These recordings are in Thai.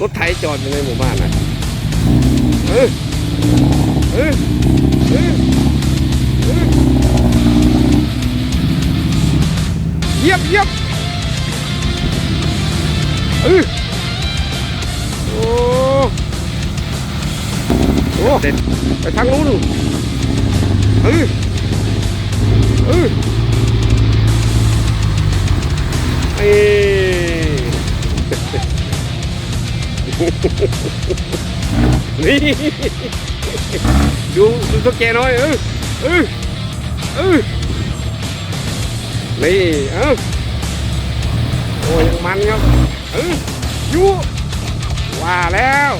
รถไถจอดอยู่ในหมู่บ้านนะเออเออเออเออเยียบเยียบเออโอ้โอ้เด็ดไปทางนู้นเออเออ นี่ดูดูตัวแกหน่อยเออเออเออนี่เออโอ้ยยังมันครับเออยูว่าแล้ว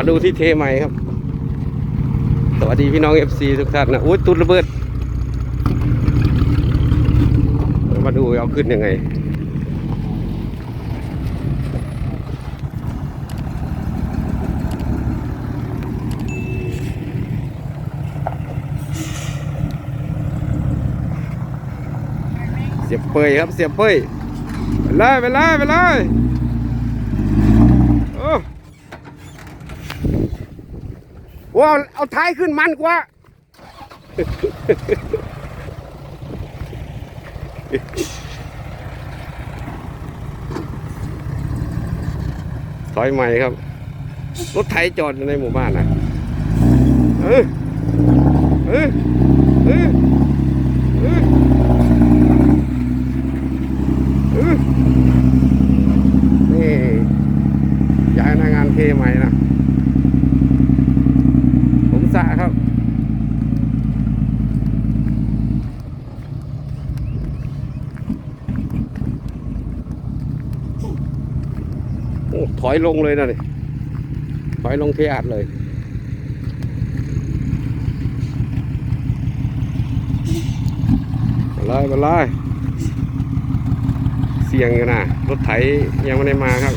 มาดูที่เทใหม่ครับ สวัสดีพี่น้อง FC ทุกท่านนะอุ้ยตุดระเบิด มาดูเอาขึ้นยังไงเสียบเปยครับเสียบเปยไปเลยไปเลยไปเลยโอ้ ว้าเอาท้ายขึ้นมันกว่า ถอยใหม่ครับ รถไถจอดในหมู่บ้านนะเออเออเออเออเออนี่ย้ายหน้างานเทใหม่นะ ผมสระครับ โอ้ ถอยลงเลยนะนี่ถอยลงเทียดเลย ไปเลยไปเลยเสี่ยงอยู่นะ รถไถยังไม่ได้มาครับ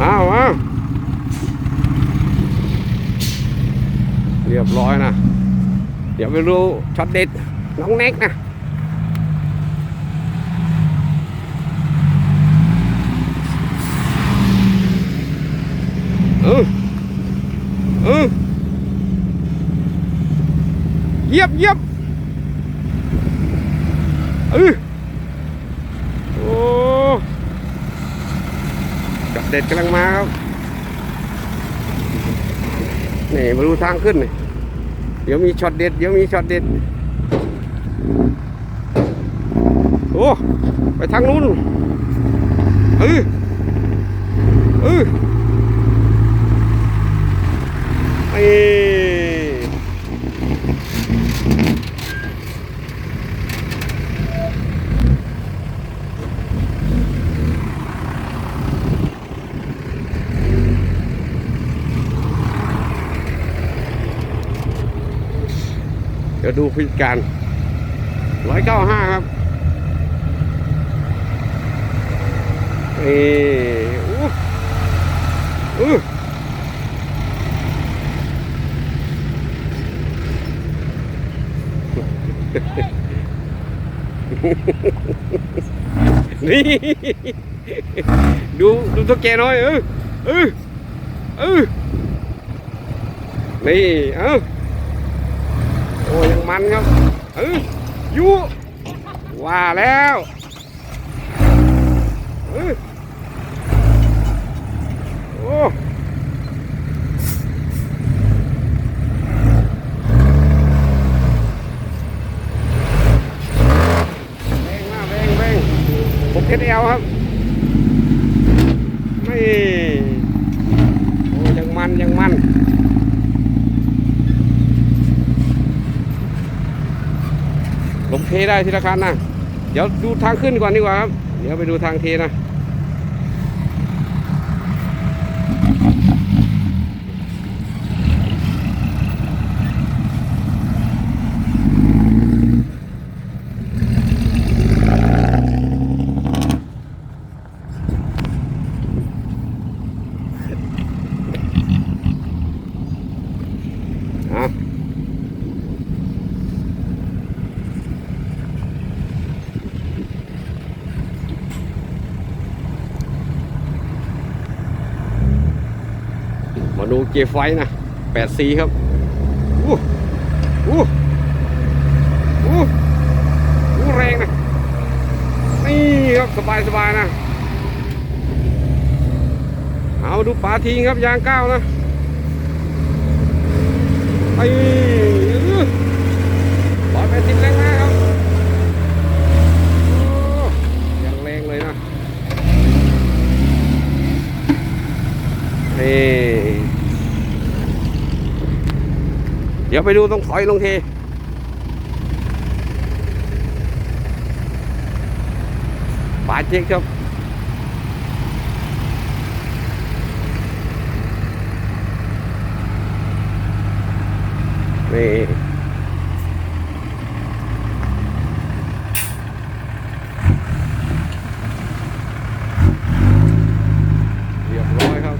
อ้าวอ้าวเรียบร้อยนะ เดี๋ยวไปดูช็อตเด็ดน้องเน็กนะ เออเออเยียบเยียบเออโอ้กับเด็ดกำลังมาครับนี่มาดูทางขึ้นนี่เดี๋ยวมีช็อตเด็ด เดี๋ยวมีช็อตเด็ด โอ้ ไปทางนู้นเออเออ ไอ้ เดี๋ยวดูพิการร้อยเก้าห้าครับนี่อู้อู้ นี่ดูดูตัวแกน้อยเออเออเออนี่เออโอ้ยังมันครับเออยูว่าแล้วเออโอ้แรงมากแรงแรง ผมเคสเอลครับ ไม่โอ้ยังมันยังมันลงเทได้ทีละคันนะ เดี๋ยวดูทางขึ้นก่อนดีกว่าครับ เดี๋ยวไปดูทางเทนะ ดู เกียร์ไฟนะแปดสีครับอู้อู้อู้อู้แรงนะนี่ครับสบายสบายๆนะ เอาดูปลาทีครับยางก้าวนะไปร้อยแปดสิบแรงมากครับยังแรงเลยนะนี่ เดี๋ยวไปดูตรงถอยลงทีปาเจ๊กครับนี่เรียบร้อยครับ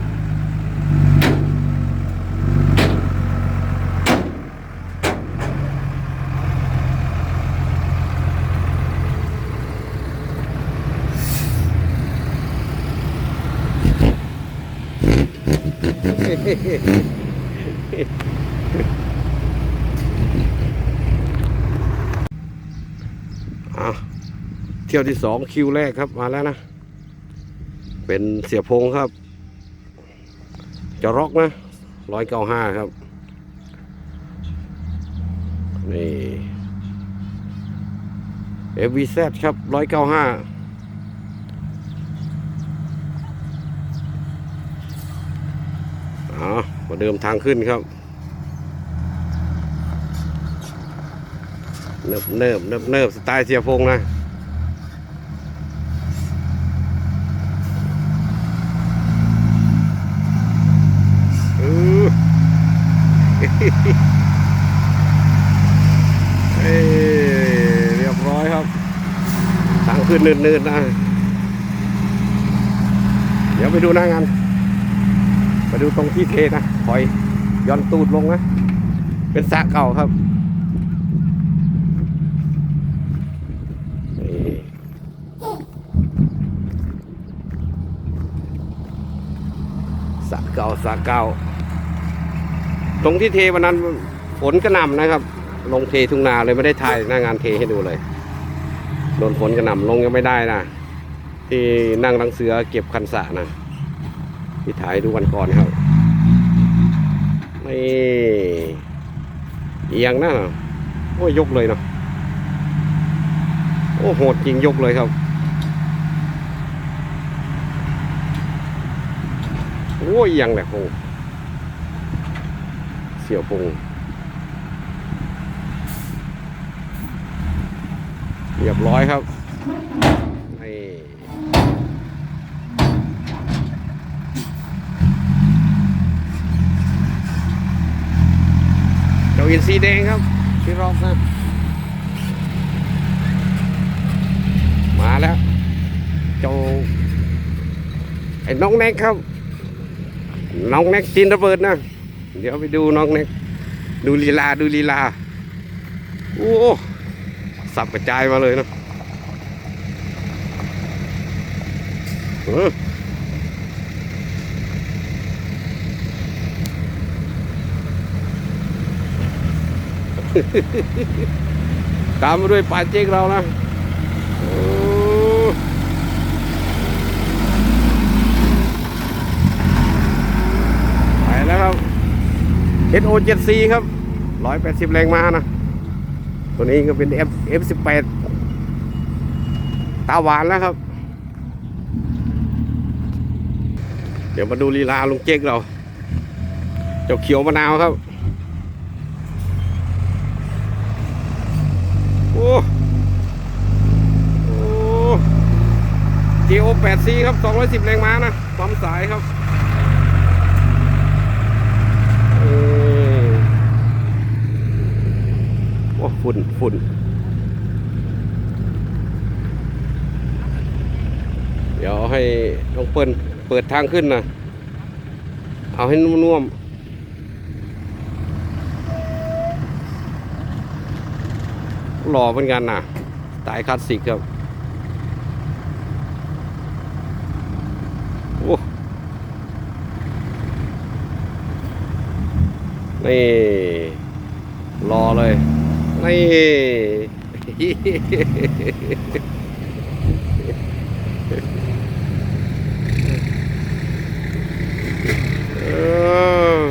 อะ เที่ยวที่สองคิวแรกครับมาแล้วนะ เป็นเสียพงครับ จะร็อกนะร้อยเก้าห้าครับ นี่ FVZ ครับร้อยเก้าห้า อ๋อมาเดิมทางขึ้นครับ เนิบเนิบเนิบเนิบสไตล์เสียพงนะเออเอ้ยเรียบร้อยครับทางขึ้นเนินๆนะเดี๋ยวไปดูหน้างานไปดูตรงที่เทนะ ถอยย้อนตูดลงนะ เป็นสระเก่าครับสระเก่าสระเก่า ตรงที่เทวันนั้นฝนกระหน่ำนะครับ ลงเททุ่งนาเลยไม่ได้ถ่ายหน้างานเทให้ดูเลย โดนฝนกระหน่ำลงยังไม่ได้นะที่นั่งรังเสือเก็บคันสะนะที่ถ่ายดูวันก่อนครับ นี่เอียงนะโอ้ยยกเลยเนาะโอ้โหดจริงยกเลยครับโอ้ยยังแหละโหเสี่ยวพงเรียบร้อยครับนี่ วินทรีแดงครับที่รอบนะมาแล้วเจ้าไอ้น้องแน็กครับ น้องแน็กจีนระเบิดนะ เดี๋ยวไปดูน้องแน็กดูลีลาดูลีลา โอ้สับกระจายมาเลยเนอะเออ ตามมาด้วยปาเจ๊กเรานะไปแล้วครับ SO 7 C ครับ 180 แรงมานะ ตัวนี้ก็เป็น F F18 ตาหวานแล้วครับ เดี๋ยวมาดูลีลาลุงเจ๊กเรา เจ้าเขียวมะนาวครับ โอ้ โอ้ GO 8 C ครับ 210 แรงม้านะปั๊มสายครับโอ้ฝุ่นฝุ่น เดี๋ยวให้น้องเปิ้ลเปิดทางขึ้นนะเอาให้นุ่มๆหล่อเหมือนกันนะสไตล์คลาสสิกครับ โอ้ นี่รอเลย นี่ เออ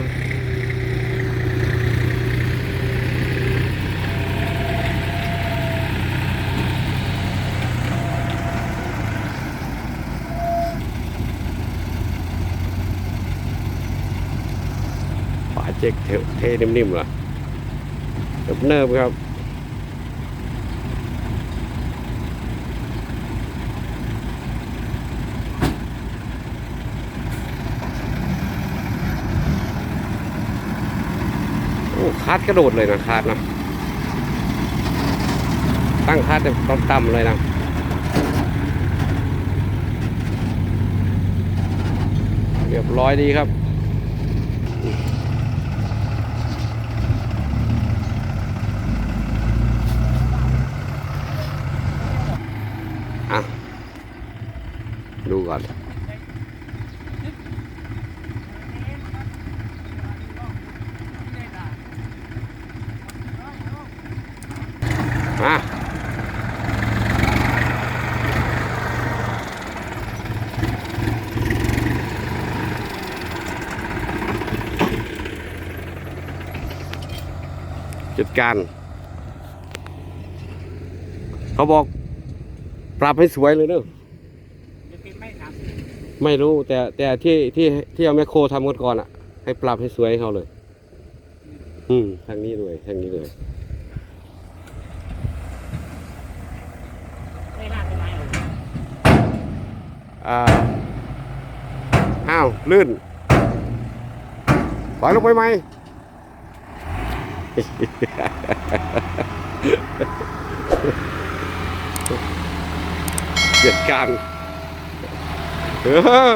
ฝา เจ๊กเทนิ่มๆเหรอเนิบๆครับโอ้คาดกระโดดเลยนะคาดนะตั้งคาดแต่ต่ำๆเลยนะเรียบร้อยดีครับ อะ ดูก่อน มา จัดการ เขาบอก ปรับให้สวยเลยเนอะจะเป็นไม่ทไม่รู้แต่แต่ที่ที่ที่เอาแมคโครทำกันก่อนอะ ให้ปรับให้สวยให้เขาเลย อืมทางนี้เลยทางนี้เลยำไม่น่าเป็นไรหรอกอ่าอ้าว ลื่นถอยลงไปไหม เกียดกางเออ